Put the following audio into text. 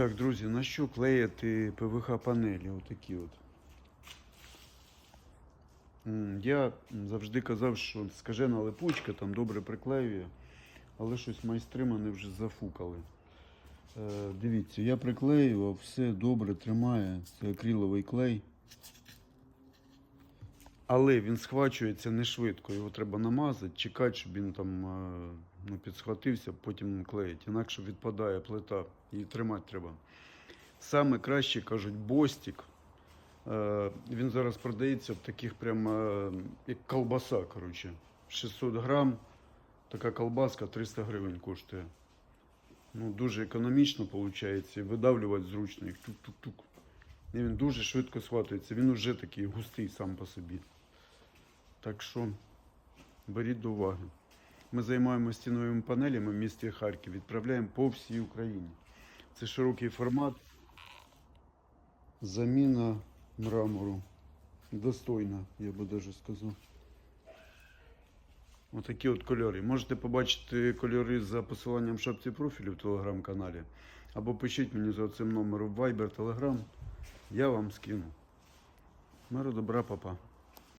Так, друзі, на що клеїти ПВХ панелі? Отакі от. Я завжди казав, що скажена липучка там добре приклеює, але щось майстри мене вже зафукали. Е, дивіться, я приклеював, все добре тримає. Це акриловий клей. Але він схвачується не швидко. Його треба намазати, чекати, щоб він там е, ну, підсхватився, потім клеїть. Інакше відпадає плита. Її тримати треба. Саме краще кажуть бостік. Е, Він зараз продається в таких прям е, як колбаса. коротше. 600 грам. Така колбаска 300 гривень коштує. Ну, дуже економічно виходить. Видавлювати зручно. Їх тук-тук-тук. І він дуже швидко схватується. Він уже такий густий сам по собі. Так що беріть до уваги. Ми займаємося стіновими панелями в місті Харків. Відправляємо по всій Україні. Це широкий формат. Заміна мрамору. Достойна, я би даже сказав. Отакі от кольори. Можете побачити кольори за посиланням в шапці профілю в телеграм-каналі. Або пишіть мені за цим номером Viber, Telegram. Я вам скину. Миру добра, папа.